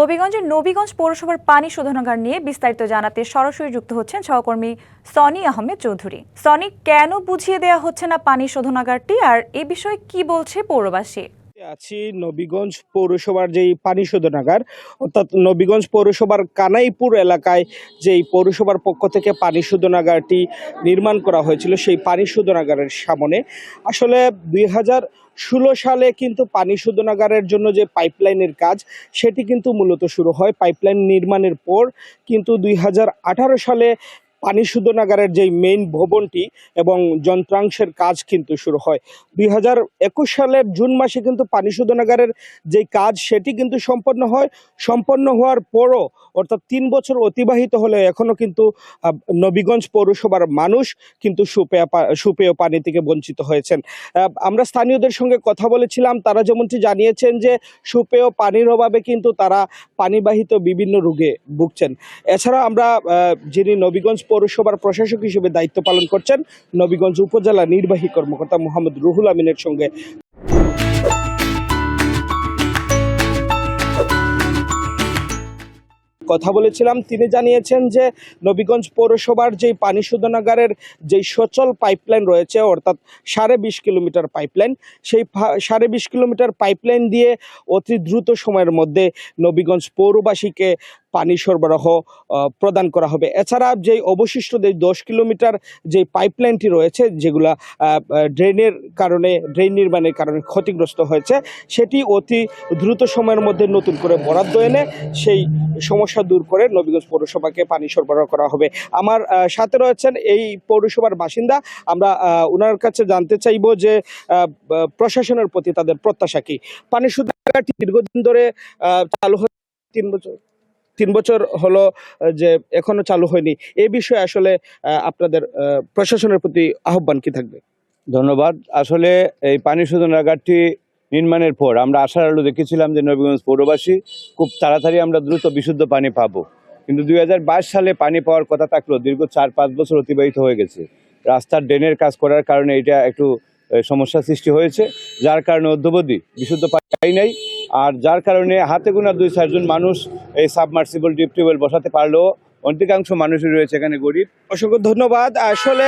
হবিগঞ্জের নবীগঞ্জ পৌরসভার পানি শোধনাগার নিয়ে বিস্তারিত জানাতে সরাসরি যুক্ত হচ্ছেন সহকর্মী সনি আহমেদ চৌধুরী। সনি, কেন বুঝিয়ে দেওয়া হচ্ছে না পানি শোধনাগারটি? আর এ বিষয়ে কি বলছে পৌরবাসী? আছি নবীগঞ্জ পৌরসভার যেই পানি শোধনাগার অর্থাৎ নবীগঞ্জ পৌরসভার কানাইপুর এলাকায় যেই পৌরসভার পক্ষ থেকে পানি শোধনাগারটি নির্মাণ করা হয়েছিল সেই পানি শোধনাগারের সামনে। আসলে দুই ষোলো সালে কিন্তু পানি শোধনাগারের জন্য যে পাইপলাইনের কাজ, সেটি কিন্তু মূলত শুরু হয় পাইপলাইন নির্মাণের পর। কিন্তু দুই হাজার আঠারো সালে পানি শোধনাগারের যেই মেইন ভবনটি এবং যন্ত্রাংশের কাজ কিন্তু শুরু হয়। দুই হাজার একুশ সালের জুন মাসে কিন্তু পানি শোধনাগারের যে কাজ, সেটি কিন্তু সম্পন্ন হয়। সম্পন্ন হওয়ার পরও, অর্থাৎ তিন বছর অতিবাহিত হলে এখনও কিন্তু নবীগঞ্জ পৌরসভার মানুষ কিন্তু সুপেয় সুপেয় পানি থেকে বঞ্চিত হয়েছেন। আমরা স্থানীয়দের সঙ্গে কথা বলেছিলাম, তারা যেমনটি জানিয়েছেন যে, সুপেয় পানির অভাবে কিন্তু তারা পানিবাহিত বিভিন্ন রোগে ভুগছেন। এছাড়া আমরা যিনি নবীগঞ্জ পৌরসভার প্রশাসক হিসেবে দায়িত্ব পালন করছেন নবীগঞ্জ উপজেলা নির্বাহী কর্মকর্তা মোহাম্মদ রুহুল আমিনের সঙ্গে। কথা বলেছিলাম, তিনি জানিয়েছেন যে নবীগঞ্জ পৌরসভার যেই পানি শোধনাগারের যেই সচল পাইপলাইন রয়েছে, অর্থাৎ সাড়ে বিশ কিলোমিটার পাইপলাইন, সেই সাড়ে বিশ কিলোমিটার পাইপলাইন দিয়ে অতি দ্রুত সময়ের মধ্যে নবীগঞ্জ পৌরবাসীকে পানি সরবরাহ প্রদান করা হবে। এছাড়া যেই অবশিষ্ট যে দশ কিলোমিটার যে পাইপলাইনটি রয়েছে, যেগুলা ড্রেনের কারণে ড্রেন নির্মাণের কারণে ক্ষতিগ্রস্ত হয়েছে, সেটি অতি দ্রুত সময়ের মধ্যে নতুন করে বরাদ্দ এনে সেই সমস্যা দূর করে নবীগঞ্জ পৌরসভাকে পানি সরবরাহ করা হবে। আমার সাথে রয়েছেন এই পৌরসভার বাসিন্দা। আমরা ওনার কাছে জানতে চাইব যে প্রশাসনের প্রতি তাদের প্রত্যাশা কি? পানি শোধনাগারটি দীর্ঘদিন ধরে চালু হচ্ছে তিন বছর। তিন বছর হলো যে এখনও চালু হয়নি। এ বিষয়ে আসলে আপনাদের প্রশাসনের প্রতি আহ্বান কি থাকবে? ধন্যবাদ। আসলে এই পানি শোধনাগারটি নির্মাণের পর আমরা আশার আলো দেখেছিলাম যে নবীগঞ্জ পৌরবাসী খুব তাড়াতাড়ি আমরা দ্রুত বিশুদ্ধ পানি পাবো। কিন্তু দুই হাজার বাইশ সালে পানি পাওয়ার কথা থাকলেও দীর্ঘ চার পাঁচ বছর অতিবাহিত হয়ে গেছে। রাস্তার ড্রেনের কাজ করার কারণে এটা একটু এ, সমস্যার সৃষ্টি হয়েছে যার কারণে অধ্যবধি বিশুদ্ধ পানি পাই নাই। আর যার কারণে হাতে গোনা দুই চারজন মানুষ এই সাবমার্সিবল ডিপ টিউবওয়েল বসাতে পারলেও অধিকাংশ মানুষই রয়েছে এখানে গরিব। অসংখ্য ধন্যবাদ। আসলে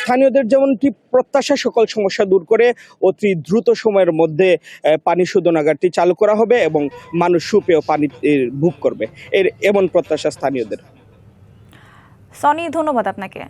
স্থানীয়দের যেমনটি প্রত্যাশা সকল সমস্যা দূর করে অতি দ্রুত সময়ের মধ্যে পানি শোধনাগারটি চালু করা হবে এবং মানুষ সুপেয় পানি ভোগ করবে। এর এমন প্রত্যাশা স্থানীয়দের। সনি ধন্যবাদ আপনাকে।